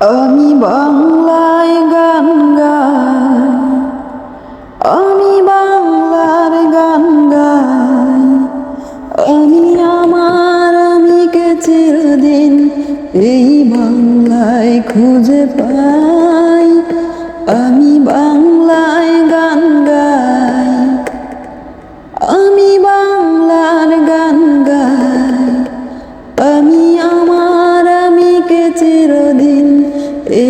আমি বাংলায় গান গাই। আমি বাংলার গান গাই। আমি আমার আমিকে দিন এই বাংলায় খুঁজে পাই।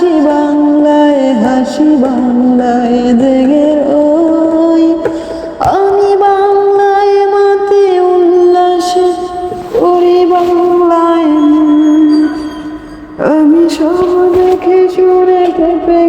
ভাসি বাংলায়, হাসি বাংলায় দেগের ওই। আমি বাংলায় মাতে উল্লাসে করি বাংলায়। আমি সব দেখে চুরে কেঁপে